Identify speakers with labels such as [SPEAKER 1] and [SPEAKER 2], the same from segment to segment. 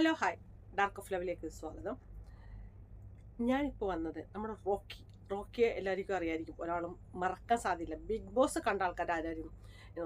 [SPEAKER 1] Hello hi. Dark of ലെവലിലേക്ക് സ്വാഗതം. ഞാനിപ്പോൾ വന്നത് നമ്മുടെ റോക്കി. റോക്കിയെ എല്ലാവർക്കും അറിയായിരിക്കും. ഒരാളും മറക്കാൻ സാധ്യതയില്ല. ബിഗ് ബോസ് കണ്ട ആൾക്കാർ ആരും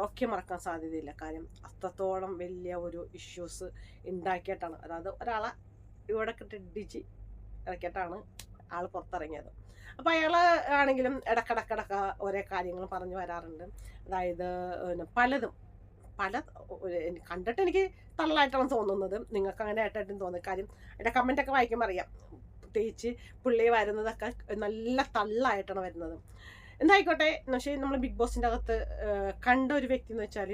[SPEAKER 1] റോക്കിയെ മറക്കാൻ സാധ്യതയില്ല. കാര്യം അത്രത്തോളം വലിയ ഒരു ഇഷ്യൂസ് ഉണ്ടാക്കിയിട്ടാണ്. അതായത് ഒരാളെ ഇവിടെ ഇടിച്ച് ഇറക്കിയിട്ടാണ് ആൾ പുറത്തിറങ്ങിയത്. അപ്പോൾ അയാൾ ആണെങ്കിലും ഇടക്കിടക്കിടക്ക ഓരോ കാര്യങ്ങൾ പറഞ്ഞു വരാറുണ്ട്. അതായത് പലതും പല കണ്ടിട്ട് എനിക്ക് തള്ളായിട്ടാണ് തോന്നുന്നത്. നിങ്ങൾക്ക് അങ്ങനെ ആയിട്ടായിട്ടും തോന്നുന്നത്. കാര്യം എന്റെ കമന്റൊക്കെ വായിക്കുമ്പോൾ അറിയാം. പ്രത്യേകിച്ച് പുള്ളി വരുന്നതൊക്കെ നല്ല തള്ളായിട്ടാണ് വരുന്നത്. എന്തായിക്കോട്ടെ പക്ഷേ നമ്മൾ ബിഗ് ബോസിന്റെ അകത്ത് കണ്ട ഒരു വ്യക്തി എന്ന് വെച്ചാൽ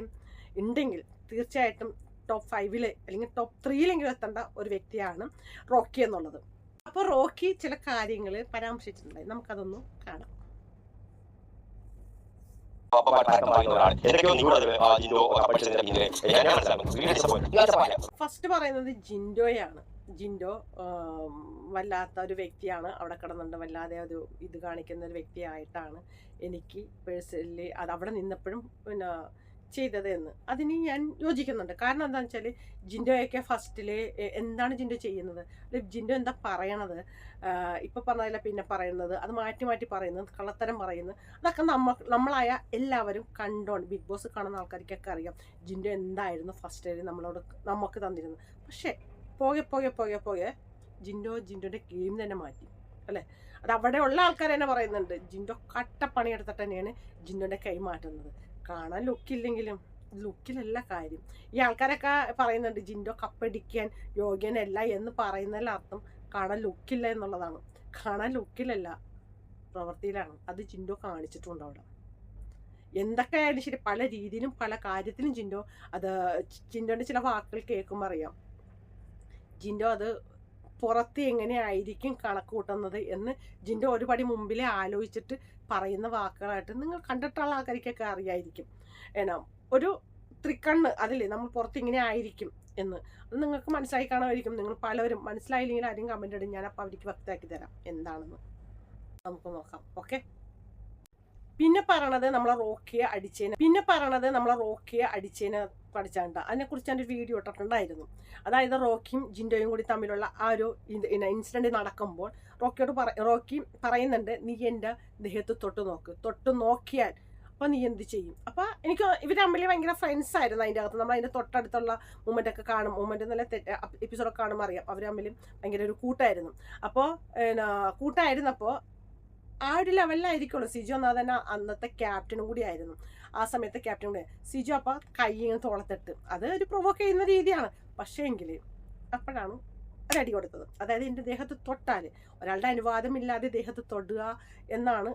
[SPEAKER 1] ഉണ്ടെങ്കിൽ തീർച്ചയായിട്ടും ടോപ്പ് ഫൈവിൽ അല്ലെങ്കിൽ ടോപ്പ് ത്രീയിലെങ്കിലും എത്തേണ്ട ഒരു വ്യക്തിയാണ് റോക്കി എന്നുള്ളത്. അപ്പോൾ റോക്കി ചില കാര്യങ്ങൾ പരാമർശിച്ചിട്ടുണ്ടായി. നമുക്കതൊന്ന് കാണാം. ഫസ്റ്റ് പറയുന്നത് ജിൻഡോയാണ് ജിൻഡോ വല്ലാത്ത ഒരു വ്യക്തിയാണ് അവിടെ കിടന്നുണ്ട് വല്ലാതെ ഒരു ഇത് കാണിക്കുന്ന ഒരു വ്യക്തിയായിട്ടാണ് എനിക്ക് പേഴ്സണലി അത് അവിടെ നിന്നപ്പോഴും പിന്നെ ചെയ്തത് എന്ന് അതിന് ഞാൻ യോജിക്കുന്നുണ്ട്. കാരണം എന്താണെന്ന് വെച്ചാൽ ജിൻഡോയൊക്കെ ഫസ്റ്റിൽ എന്താണ് ജിൻഡോ ചെയ്യുന്നത്? ജിൻഡോ എന്താ പറയണത്? ഇപ്പം പറഞ്ഞതില്ല പിന്നെ പറയുന്നത്. അത് മാറ്റി മാറ്റി പറയുന്നത് കള്ളത്തരം പറയുന്നത്. അതൊക്കെ നമ്മ നമ്മളായ എല്ലാവരും കണ്ടോണ്ട് ബിഗ് ബോസ് കാണുന്ന ആൾക്കാർക്കൊക്കെ അറിയാം ജിൻഡോ എന്തായിരുന്നു ഫസ്റ്റ് നമ്മളോട് നമുക്ക് തന്നിരുന്നത്. പക്ഷേ പോകെ പോകെ പോകെ പോകെ ജിൻഡോ ജിൻഡോന്റെ ഗെയിം തന്നെ മാറ്റി. അല്ലേ? അത് അവിടെ ഉള്ള ആൾക്കാർ തന്നെ പറയുന്നുണ്ട്. ജിൻഡോ കട്ടപ്പണി എടുത്തിട്ട് തന്നെയാണ് ജിൻഡോന്റെ കൈ മാറ്റുന്നത്. കാണാൻ ലുക്കില്ലെങ്കിലും ലുക്കിലല്ല കാര്യം. ഈ ആൾക്കാരൊക്കെ പറയുന്നുണ്ട് ജിൻഡോ കപ്പടിക്കാൻ യോഗ്യനല്ല എന്ന് പറയുന്നതിൽ അർത്ഥം കാണാൻ ലുക്കില്ല എന്നുള്ളതാണ്. കാണാൻ ലുക്കിലല്ല പ്രവൃത്തിയിലാണ് അത് ജിൻഡോ കാണിച്ചിട്ടുണ്ട് അവിടെ. എന്തൊക്കെയായാലും ശരി പല രീതിയിലും പല കാര്യത്തിലും ജിൻഡോ അത് ജിൻഡോന്റെ ചില വാക്കുകൾ കേൾക്കുമ്പോൾ അറിയാം. ജിൻഡോ അത് പുറത്ത് എങ്ങനെയായിരിക്കും കണക്ക് കൂട്ടുന്നത് എന്ന് ജിൻഡോ ഒരുപടി മുമ്പിലെ ആലോചിച്ചിട്ട് പറയുന്ന വാക്കുകളായിട്ട് നിങ്ങൾ കണ്ടിട്ടുള്ള ആൾക്കാർക്കൊക്കെ അറിയായിരിക്കും. ഏനാ ഒരു ത്രിക്കണ്ണ് അതില്ലേ നമ്മൾ പുറത്ത് ഇങ്ങനെ ആയിരിക്കും എന്ന്. അത് നിങ്ങൾക്ക് മനസ്സിലായി കാണുമായിരിക്കും. നിങ്ങൾ പലവരും മനസ്സിലായില്ലെങ്കിൽ ആരും കമന്റ് ഇടും. ഞാൻ അപ്പോൾ അവർക്ക് വ്യക്തമാക്കി തരാം. എന്താണെന്ന് നമുക്ക് നോക്കാം. ഓക്കെ പിന്നെ പറയണത് നമ്മളെ റോക്കിയെ അടിച്ചേന. പിന്നെ പറയണത് നമ്മളെ റോക്കിയെ അടിച്ചേന പഠിച്ചാണ്ട. അതിനെക്കുറിച്ച് ഞാൻ ഒരു വീഡിയോ ഇട്ടിട്ടുണ്ടായിരുന്നു. അതായത് റോക്കിയും ജിൻഡോയും കൂടി തമ്മിലുള്ള ആ ഒരു ഇൻസിഡന്റ് നടക്കുമ്പോൾ റോക്കിയോട് പറ റോക്കി പറയുന്നുണ്ട് നീ എന്റെ ദേഹത്ത് തൊട്ട് നോക്ക്. തൊട്ട് നോക്കിയാൽ അപ്പോൾ നീ എന്ത് ചെയ്യും? അപ്പോൾ എനിക്ക് ഇവർ തമ്മിൽ ഭയങ്കര ഫ്രണ്ട്സ് ആയിരുന്നു അതിന്റെ അകത്ത്. നമ്മൾ അതിന്റെ തൊട്ടടുത്തുള്ള മൂമെന്റ് ഒക്കെ കാണും. മൂമെന്റ് നല്ല എപ്പിസോഡൊക്കെ കാണുമ്പോൾ അറിയാം. അവർ തമ്മിൽ ഭയങ്കര ഒരു കൂട്ടായിരുന്നു. അപ്പോൾ കൂട്ടായിരുന്നപ്പോൾ ആ ഒരു ലെവലിലായിരിക്കുള്ളൂ സിജു തന്നെ അന്നത്തെ ക്യാപ്റ്റനും കൂടി ആയിരുന്നു. ആ സമയത്തെ ക്യാപ്റ്റൻ കൂടി സിജു അപ്പം കൈ ഇങ്ങനെ തോളത്തിട്ട് അത് ഒരു പ്രൊവോക്ക് ചെയ്യുന്ന രീതിയാണ്. പക്ഷേ എങ്കിൽ അപ്പോഴാണ് ഒരടി കൊടുത്തത്. അതായത് എന്റെ ദേഹത്ത് തൊട്ടാൽ ഒരാളുടെ അനുവാദമില്ലാതെ ദേഹത്ത് തൊടുക എന്നാണ്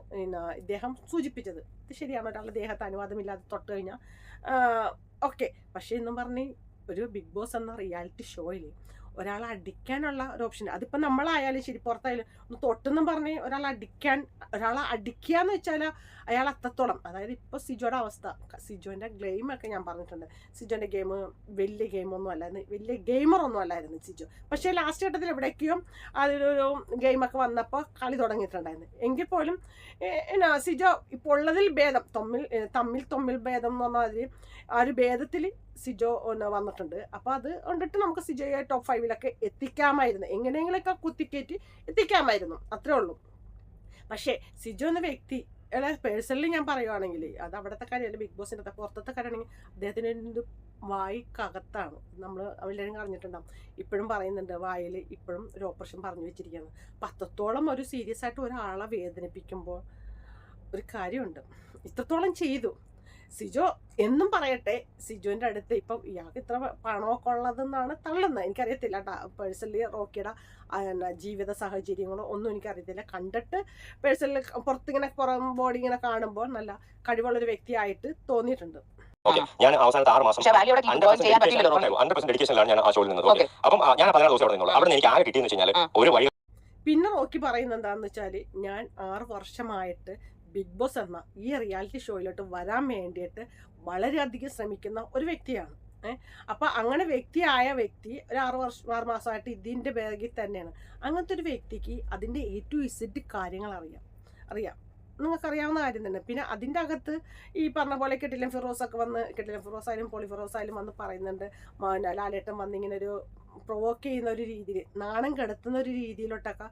[SPEAKER 1] ഇദ്ദേഹം സൂചിപ്പിച്ചത്. ഇത് ശരിയാണ്. ഒരാളുടെ ദേഹത്ത് അനുവാദമില്ലാതെ തൊട്ട് കഴിഞ്ഞാൽ ഓക്കെ പക്ഷേ എന്നും പറഞ്ഞ് ഒരു ബിഗ് ബോസ് എന്ന റിയാലിറ്റി ഷോയിൽ ഒരാളെ അടിക്കാനുള്ള ഒരു ഓപ്ഷൻ അതിപ്പോൾ നമ്മളായാലും ശരി പുറത്തായാലും ഒന്ന് തൊട്ടെന്നും പറഞ്ഞ് ഒരാൾ അടിക്കാൻ ഒരാളെ അടിക്കുക എന്ന് വെച്ചാൽ അയാൾ അത്രത്തോളം. അതായത് ഇപ്പോൾ സിജോയുടെ അവസ്ഥ. സിജോന്റെ ഗെയിമൊക്കെ ഞാൻ പറഞ്ഞിട്ടുണ്ട്. സിജോന്റെ ഗെയിം വലിയ ഗെയിമൊന്നും അല്ലായിരുന്നു. വലിയ ഗെയിമറൊന്നും അല്ലായിരുന്നു സിജോ. പക്ഷേ ലാസ്റ്റ് ഘട്ടത്തിൽ എവിടേക്കും അതിലൊരു ഗെയിമൊക്കെ വന്നപ്പോൾ കളി തുടങ്ങിയിട്ടുണ്ടായിരുന്നു. എങ്കിൽ പോലും എന്നാ സിജോ ഇപ്പോൾ ഉള്ളതിൽ ഭേദം. തമ്മിൽ തമ്മിൽ തമ്മിൽ ഭേദം എന്ന് പറഞ്ഞാൽ ആ ഒരു ഭേദത്തിൽ സിജോ ഒന്ന് വന്നിട്ടുണ്ട്. അപ്പോൾ അത് കൊണ്ടിട്ട് നമുക്ക് സിജോയെ ടോപ്പ് ഫൈവിലൊക്കെ എത്തിക്കാമായിരുന്നു. എങ്ങനെയെങ്കിലൊക്കെ കുത്തിക്കയറ്റി എത്തിക്കാമായിരുന്നു. അത്രേ ഉള്ളൂ. പക്ഷേ സിജോ എന്ന വ്യക്തി പേഴ്സണലി ഞാൻ പറയുവാണെങ്കിൽ അത് അവിടുത്തെ കാര്യമല്ല ബിഗ് ബോസിന്റെ പുറത്തത്തെ കാര്യമാണെങ്കിൽ എന്ത് വായിക്കകത്താണ് നമ്മൾ എല്ലാവരും അറിഞ്ഞിട്ടുണ്ടാവും. ഇപ്പോഴും പറയുന്നുണ്ട് വായിൽ ഇപ്പോഴും ഒരു ഓപ്പറേഷൻ പറഞ്ഞു വെച്ചിരിക്കുകയാണ് പത്തത്തോളം ഒരു സീരിയസ് ആയിട്ട് ഒരാളെ വേദനിപ്പിക്കുമ്പോൾ ഒരു കാര്യമുണ്ട്. ഇത്രത്തോളം ചെയ്തു. സിജോ എന്നും പറയട്ടെ സിജുവിന്റെ അടുത്ത് ഇപ്പം ഇയാൾക്ക് ഇത്ര പണമൊക്കെ ഉള്ളതെന്നാണ് തള്ളുന്നത്. എനിക്കറിയത്തില്ല കേട്ടോ. പേഴ്സണലി റോക്കിയുടെ എന്നാ, ജീവിത സാഹചര്യങ്ങളോ ഒന്നും എനിക്കറിയത്തില്ല. കണ്ടിട്ട് പേഴ്സണലി പുറത്തിങ്ങനെ പുറം ബോഡി ഇങ്ങനെ കാണുമ്പോൾ നല്ല കഴിവുള്ളൊരു വ്യക്തിയായിട്ട് തോന്നിയിട്ടുണ്ട്.
[SPEAKER 2] ഞാൻ അവസാനത്തെ ആറ് മാസം
[SPEAKER 3] റോക്കി.
[SPEAKER 2] ഹൺഡ്രഡ് പെർസെന്റ് ഡെഡിക്കേഷനിലാണ് ഞാൻ ആ ഷോയിൽ നിന്നത്.
[SPEAKER 3] Okay.
[SPEAKER 2] അപ്പം ഞാൻ പതിനാറ് ദിവസം അവിടെ നിന്നുള്ളൂ അവിടെ എനിക്ക് ആകെ കിട്ടിയെന്ന് വെച്ച് കഴിഞ്ഞാൽ ഒരു വഴി
[SPEAKER 1] പിന്നെ നോക്കി പറയുന്നത് എന്താണെന്ന് വെച്ചാൽ ഞാൻ ആറ് വർഷമായിട്ട് ബിഗ് ബോസ് എന്ന ഈ റിയാലിറ്റി ഷോയിലോട്ട് വരാൻ വേണ്ടിയിട്ട് വളരെയധികം ശ്രമിക്കുന്ന ഒരു വ്യക്തിയാണ്. ഏഹ് അപ്പം അങ്ങനെ വ്യക്തിയായ വ്യക്തി ഒരു ആറ് വർഷം ആറ് മാസമായിട്ട് ഇതിന്റെ ബാഗിൽ തന്നെയാണ്. അങ്ങനത്തെ ഒരു വ്യക്തിക്ക് അതിന്റെ എ ടു ഇസഡ് കാര്യങ്ങൾ അറിയാം. അറിയാം. നിങ്ങൾക്ക് അറിയാവുന്ന കാര്യം തന്നെ. പിന്നെ അതിന്റെ അകത്ത് ഈ പറഞ്ഞ പോലെ കെട്ടിലം ഫിറോസൊക്കെ വന്ന് കെട്ടിലം ഫിറോസ് ആയാലും പോളി ഫിറോസ് ആയാലും വന്ന് പറയുന്നുണ്ട് ലാലേട്ടൻ വന്ന് ഇങ്ങനെ ഒരു പ്രൊവോക്ക് ചെയ്യുന്ന ഒരു രീതിയിൽ നാണം കെടുത്തുന്ന ഒരു രീതിയിലോട്ടൊക്കെ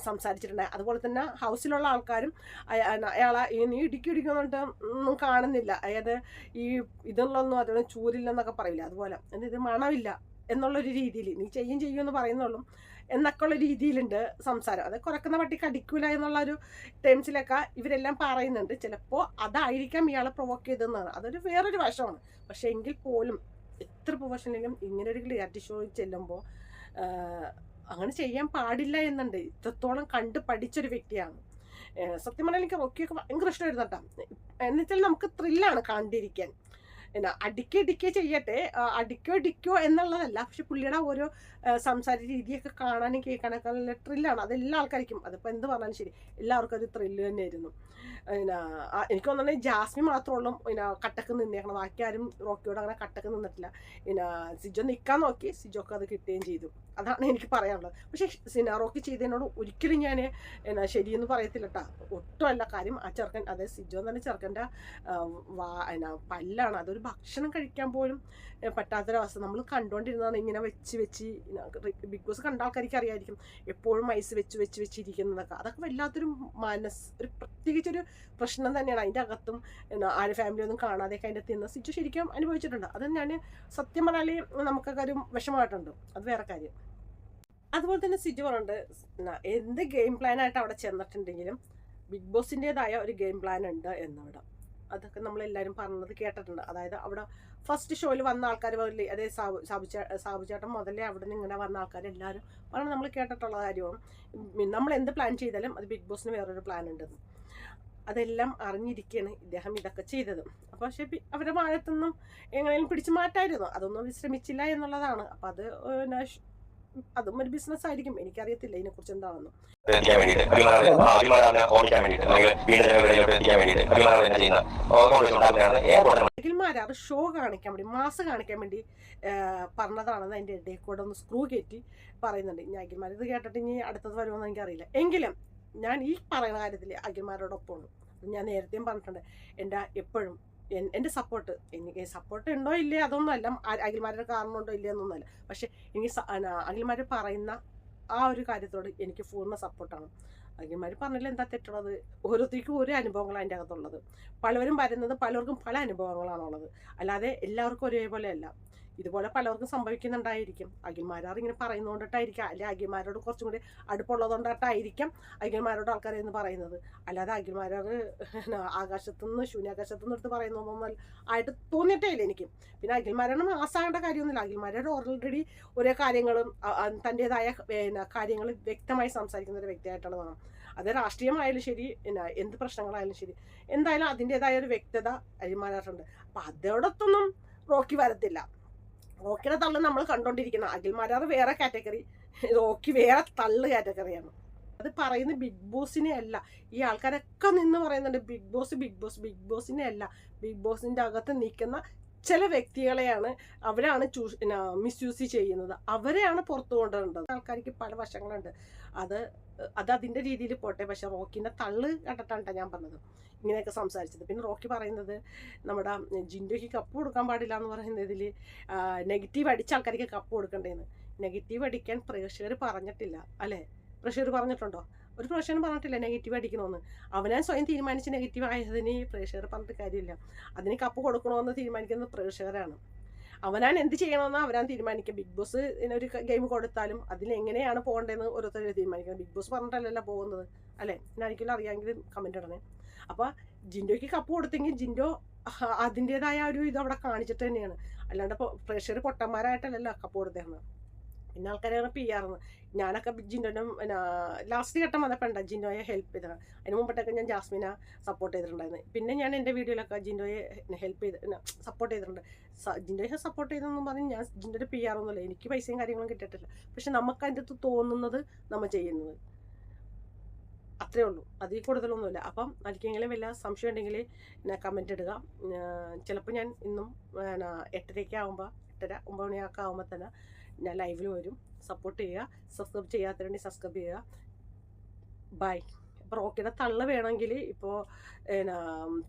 [SPEAKER 1] സംസാരിച്ചിട്ടുണ്ട്. അതുപോലെ തന്നെ ഹൗസിലുള്ള ആൾക്കാരും അയ- അയാളെ ഈ നീ ഇടുക്കി ഇടിക്കുന്നുണ്ട് ഒന്നും കാണുന്നില്ല. അതായത് ഈ ഇതുള്ളൊന്നും അതുപോലെ ചൂരില്ലെന്നൊക്കെ പറയില്ല? അതുപോലെ. ഇത് മണമില്ല. എന്നുള്ളൊരു രീതിയിൽ നീ ചെയ്യും ചെയ്യും എന്ന് പറയുന്നുള്ളൂ എന്നൊക്കെ ഉള്ള രീതിയിലുണ്ട് സംസാരം. അത് കുറക്കുന്ന പട്ടി കടിക്കൂല എന്നുള്ള ഒരു ടേംസിലൊക്കെ ഇവരെല്ലാം പറയുന്നുണ്ട്. ചിലപ്പോൾ അതായിരിക്കാം ഇയാളെ പ്രൊവോക്ക് ചെയ്തതെന്നാണ്. അതൊരു വേറൊരു വശമാണ്. പക്ഷേ എങ്കിൽ പോലും എത്ര പ്രൊഫഷണലും ഇങ്ങനെ ഒരു റിയാലിറ്റി ഷോയിൽ ചെല്ലുമ്പോൾ അങ്ങനെ ചെയ്യാൻ പാടില്ല എന്നുണ്ട്. ഇത്രത്തോളം കണ്ട് പഠിച്ചൊരു വ്യക്തിയാണ്. സത്യം പറഞ്ഞാൽ എനിക്ക് റോക്കിയൊക്കെ ഭയങ്കര ഇഷ്ടമായിരുന്നു കേട്ടോ. എന്നുവെച്ചാൽ നമുക്ക് ത്രില്ലാണ് കണ്ടിരിക്കാൻ. എന്നാ അടിക്കോ ഇടിക്കോ ചെയ്യട്ടെ. അടിക്കോ ഇടിക്കോ എന്നുള്ളതല്ല. പക്ഷെ പുള്ളിയുടെ ഓരോ സംസാര രീതിയൊക്കെ കാണാനും കേൾക്കാനൊക്കെ നല്ല ത്രില്ലാണ് അതെല്ലാ ആൾക്കാർക്കും. അതിപ്പോൾ എന്ത് പറഞ്ഞാലും ശരി. എല്ലാവർക്കും അത് ത്രില്ല് തന്നെയായിരുന്നു. പിന്നെ എനിക്ക് തോന്നുന്നത് ജാസ്മി മാത്രമുള്ളൂ പിന്നെ കട്ടക്ക് നിന്നേക്കണം ബാക്കി ആരും റോക്കിയോട് അങ്ങനെ കട്ടക്ക് നിന്നിട്ടില്ല. പിന്നെ സിജോ നിൽക്കാൻ നോക്കി. സിജോക്ക് അത് കിട്ടുകയും ചെയ്തു. അതാണ് എനിക്ക് പറയാനുള്ളത്. പക്ഷേ സിനാറോക്ക് റോക്കി ചെയ്തതിനോട് ഒരിക്കലും ഞാൻ എന്നാ ശരിയെന്ന് പറയത്തില്ല കേട്ടോ ഒട്ടുമല്ല കാര്യം ആ ചെറുക്കൻ അതായത് സിജോ എന്ന് പറഞ്ഞ ചെറുക്കന്റെ വാ എന്നാ പല്ലാണ്. അതൊരു ഭക്ഷണം കഴിക്കാൻ പോലും പറ്റാത്തൊരവസ്ഥ. നമ്മൾ കണ്ടുകൊണ്ടിരുന്നതാണ് ഇങ്ങനെ വെച്ച് വെച്ച് ബിഗ് ബോസ് കണ്ട ആൾക്കാർക്ക് അറിയായിരിക്കും എപ്പോഴും ഐസ് വെച്ച് വെച്ച് വെച്ചിരിക്കുന്നതൊക്കെ അതൊക്കെ വല്ലാത്തൊരു മനസ്സ് ഒരു പ്രത്യേകിച്ചൊരു പ്രശ്നം തന്നെയാണ് അതിന്റെ അകത്തും എന്നാ ആരും ഫാമിലി ഒന്നും കാണാതെയൊക്കെ അതിന്റെ തിന്ന സിജു ശരിക്കും അനുഭവിച്ചിട്ടുണ്ട്. അത് ഞാൻ സത്യം പറഞ്ഞാൽ നമുക്കൊക്കെ ഒരു വിഷമമായിട്ടുണ്ട്. അത് വേറെ കാര്യം. അതുപോലെ തന്നെ സിജു പറഞ്ഞുണ്ട് എന്ത് ഗെയിം പ്ലാനായിട്ട് അവിടെ ചെന്നിട്ടുണ്ടെങ്കിലും ബിഗ് ബോസിന്റെതായ ഒരു ഗെയിം പ്ലാൻ ഉണ്ട് എന്നവിടെ. അതൊക്കെ നമ്മളെല്ലാവരും പറഞ്ഞത് കേട്ടിട്ടുണ്ട്. അതായത് അവിടെ ഫസ്റ്റ് ഷോയിൽ വന്ന ആൾക്കാർ മുതലേ അതായത് സാബു സാബുചേ ചേട്ടൻ മുതലേ അവിടെ നിന്ന് ഇങ്ങനെ വന്ന ആൾക്കാരെല്ലാവരും പറഞ്ഞു നമ്മൾ കേട്ടിട്ടുള്ള കാര്യമാണ് നമ്മൾ എന്ത് പ്ലാൻ ചെയ്താലും അത് ബിഗ് ബോസിന് വേറൊരു പ്ലാൻ ഉണ്ടെന്ന് അതെല്ലാം അറിഞ്ഞിരിക്കുകയാണ് ഇദ്ദേഹം ഇതൊക്കെ ചെയ്തത്. അപ്പോൾ പക്ഷേ അവരുടെ വാഴത്തൊന്നും എങ്ങനെയും പിടിച്ചു മാറ്റായിരുന്നു. അതൊന്നും വിശ്രമിച്ചില്ല എന്നുള്ളതാണ്. അപ്പം അത് അതും ഒരു ബിസിനസ് ആയിരിക്കും. എനിക്കറിയത്തില്ല
[SPEAKER 2] ഇതിനെ കുറിച്ച് എന്താണെന്ന്
[SPEAKER 1] അഖിൽമാരാർ ഷോ കാണിക്കാൻ വേണ്ടി മാസ് കാണിക്കാൻ വേണ്ടി പറഞ്ഞതാണെന്ന് അതിന്റെ ഇടയിൽ കൂടെ ഒന്ന് സ്ക്രൂ കയറ്റി പറയുന്നുണ്ട്. ഇനി അഖിൽമാർ ഇത് കേട്ടിട്ട് ഇനി അടുത്തത് വരുമെന്ന് എനിക്കറിയില്ല. എങ്കിലും ഞാൻ ഈ പറയുന്ന കാര്യത്തിൽ അഖിൽമാരോടൊപ്പമാണ് ഞാൻ നേരത്തെയും പറഞ്ഞിട്ടുണ്ട്. എന്റെ എപ്പോഴും എന്റെ സപ്പോർട്ട് എനിക്ക് സപ്പോർട്ട് ഉണ്ടോ ഇല്ലേ? അതൊന്നും അല്ല. അഖിൽമാരുടെ കാരണം ഉണ്ടോ ഇല്ലേ എന്നൊന്നുമല്ല. പക്ഷെ എനിക്ക് അഖിൽമാർ പറയുന്ന ആ ഒരു കാര്യത്തോട് എനിക്ക് പൂർണ സപ്പോർട്ടാണ് അഖിൽമാർ പറഞ്ഞില്ല എന്താ തെറ്റുള്ളത്? ഓരോരുത്തർക്കും ഓരോ അനുഭവങ്ങളാണ് അതിന്റെ അകത്തുള്ളത്. പലവരും വരുന്നത് പലർക്കും പല അനുഭവങ്ങളാണുള്ളത്. അല്ലാതെ എല്ലാവർക്കും ഒരേപോലെ അല്ല. ഇതുപോലെ പലർക്കും സംഭവിക്കുന്നുണ്ടായിരിക്കും. അഖിൽമാരാർ ഇങ്ങനെ പറയുന്നതുകൊണ്ടിട്ടായിരിക്കാം അല്ലെ അഖിൽമാരോട് കുറച്ചും കൂടി അടുപ്പുള്ളതുകൊണ്ടിട്ടായിരിക്കാം അഖിൽമാരോട് ആൾക്കാരെ എന്ന് പറയുന്നത്. അല്ലാതെ അഖിൽമാരാർ ആകാശത്തുനിന്ന് ശൂന്യാകാശത്തുനിന്ന് എടുത്ത് പറയുന്നതൊന്നും ആയിട്ട് തോന്നിയിട്ടേ ഇല്ല എനിക്ക്. പിന്നെ അഖിൽമാരാണ് മാസാകേണ്ട കാര്യമൊന്നുമില്ല. അഖിൽമാരോട് ഓൾറെഡി ഓരോ കാര്യങ്ങളും തന്റെതായ കാര്യങ്ങൾ വ്യക്തമായി സംസാരിക്കുന്ന ഒരു വ്യക്തിയായിട്ടാണ് തോന്നുന്നത് അത് രാഷ്ട്രീയമായാലും ശരി പിന്നെ എന്ത് പ്രശ്നങ്ങളായാലും ശരി എന്തായാലും അതിന്റെതായ ഒരു വ്യക്തത അരിമാരാറുണ്ട് അപ്പം അതോടൊത്തൊന്നും റോക്കി വരത്തില്ല. റോക്കിയുടെ തള്ള് നമ്മൾ കണ്ടോണ്ടിരിക്കുന്ന. അഖിൽമാരാർ വേറെ കാറ്റഗറി റോക്കി വേറെ തള്ള് കാറ്റഗറിയാണ് അത് പറയുന്നത് ബിഗ് ബോസിനെ അല്ല. ഈ ആൾക്കാരൊക്കെ നിന്ന് പറയുന്നുണ്ട് Bigg Boss Bigg Boss Bigg ബോസിനെ അല്ല. ബിഗ് ബോസിന്റെ അകത്ത് നിൽക്കുന്ന ചില വ്യക്തികളെയാണ് അവരാണ് ചൂസ് മിസ്യൂസ് ചെയ്യുന്നത്. അവരെയാണ് പുറത്തു കൊണ്ടുവരേണ്ടത്. ആൾക്കാർക്ക് പല വശങ്ങളുണ്ട്. അത് അത് അതിന്റെ രീതിയിൽ പോട്ടെ. പക്ഷെ റോക്കിന്റെ തള്ള് കണ്ടിട്ടാണ് ഞാൻ പറഞ്ഞത്. ഇങ്ങനെയൊക്കെ സംസാരിച്ചത്. പിന്നെ റോക്കി പറയുന്നത് നമ്മുടെ ജിൻഡോയ്ക്ക് കപ്പ് കൊടുക്കാൻ പാടില്ല എന്ന് പറയുന്നതിൽ നെഗറ്റീവ് അടിച്ച ആൾക്കാർക്ക് കപ്പ് കൊടുക്കണ്ടേന്ന്. നെഗറ്റീവ് അടിക്കാൻ പ്രേക്ഷകർ പറഞ്ഞിട്ടില്ല. അല്ലേ? പ്രേക്ഷകർ പറഞ്ഞിട്ടുണ്ടോ? ഒരു പ്രേക്ഷകനും പറഞ്ഞിട്ടില്ല നെഗറ്റീവ് അടിക്കണമെന്ന് അവനെ സ്വയം തീരുമാനിച്ച് നെഗറ്റീവ് ആയതിന് പ്രേക്ഷകർ പറഞ്ഞിട്ട് കാര്യമില്ല. അതിന് കപ്പ് കൊടുക്കണമെന്ന് തീരുമാനിക്കുന്നത് പ്രേക്ഷകരാണ്. അവനാൻ എന്ത് ചെയ്യണമെന്ന് അവരാൻ തീരുമാനിക്കുക. ബിഗ് ബോസ് ഒരു ഗെയിം കൊടുത്താലും അതിൽ എങ്ങനെയാണ് പോകേണ്ടതെന്ന് ഓരോരുത്തരും തീരുമാനിക്കുന്നത് ബിഗ് ബോസ് പറഞ്ഞിട്ടല്ലല്ലോ പോകുന്നത് അല്ലേ? എന്നായിരിക്കും അറിയാമെങ്കിൽ കമന്റ് ഇടണേ. അപ്പോൾ ജിൻഡോയ്ക്ക് കപ്പ് കൊടുത്തെങ്കിൽ ജിൻഡോ അതിന്റെതായ ഒരു ഇത് അവിടെ കാണിച്ചിട്ട് തന്നെയാണ്. അല്ലാണ്ട് പ്രേക്ഷകർ പൊട്ടന്മാരായിട്ടല്ലല്ലോ കപ്പ് കൊടുത്തേന്ന് പിന്നെ ആൾക്കാരാണ് പി ആർന്ന് ഞാനൊക്കെ ജിൻഡോനെ പിന്നെ ലാസ്റ്റ് ഘട്ടം വന്നപ്പോൾ ഉണ്ടാ ജിൻഡോയെ ഹെൽപ്പ് ചെയ്തത്. അതിന് മുമ്പിട്ടൊക്കെ ഞാൻ ജാസ്മിനെ സപ്പോർട്ട് ചെയ്തിട്ടുണ്ടായിരുന്നു. പിന്നെ ഞാൻ എന്റെ വീഡിയോയിലൊക്കെ ജിൻഡോയെ ഹെൽപ്പ് ചെയ്ത് സപ്പോർട്ട് ചെയ്തിട്ടുണ്ട്. ജിൻഡോയെ സപ്പോർട്ട് ചെയ്തെന്നും പറഞ്ഞ് ഞാൻ ജിൻഡോയുടെ പി ആർ ഒന്നുമില്ല. എനിക്ക് പൈസയും കാര്യങ്ങളും കിട്ടിയിട്ടില്ല. പക്ഷെ നമുക്ക് അതിന്റെ അടുത്ത് തോന്നുന്നത് നമ്മൾ ചെയ്യുന്നത്. അത്രേ ഉള്ളൂ. അതിൽ കൂടുതലൊന്നുമില്ല. അപ്പം ആർക്കെങ്കിലും വല്ല സംശയം ഉണ്ടെങ്കിൽ എന്നെ കമന്റ് ഇടുക. ചിലപ്പോൾ ഞാൻ ഇന്നും എട്ടരയ്ക്ക് ആകുമ്പോൾ എട്ടര ഒമ്പത് മണിയൊക്കെ ആകുമ്പോൾ തന്നെ ഞാൻ ലൈവിൽ വരും. സപ്പോർട്ട് ചെയ്യുക. സബ്സ്ക്രൈബ് ചെയ്യാത്തവരുണ്ടെങ്കിൽ സബ്സ്ക്രൈബ് ചെയ്യുക. ബൈ അപ്പോൾ റോക്കിയുടെ തള്ള വേണമെങ്കിൽ ഇപ്പോൾ എന്നാ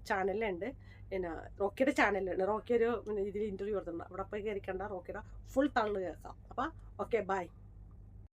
[SPEAKER 1] ചാനലിലുണ്ട്. എന്നാ റോക്കിയുടെ ചാനലിലുണ്ട്. റോക്കി ഒരു ഇതിൽ ഇന്റർവ്യൂ കൊടുത്തിട്ടുണ്ട്. അവിടെ പോയി കയറിക്കണ്ട റോക്കിയുടെ ഫുൾ തള്ള് കേൾക്കാം. അപ്പോൾ ഓക്കെ ബൈ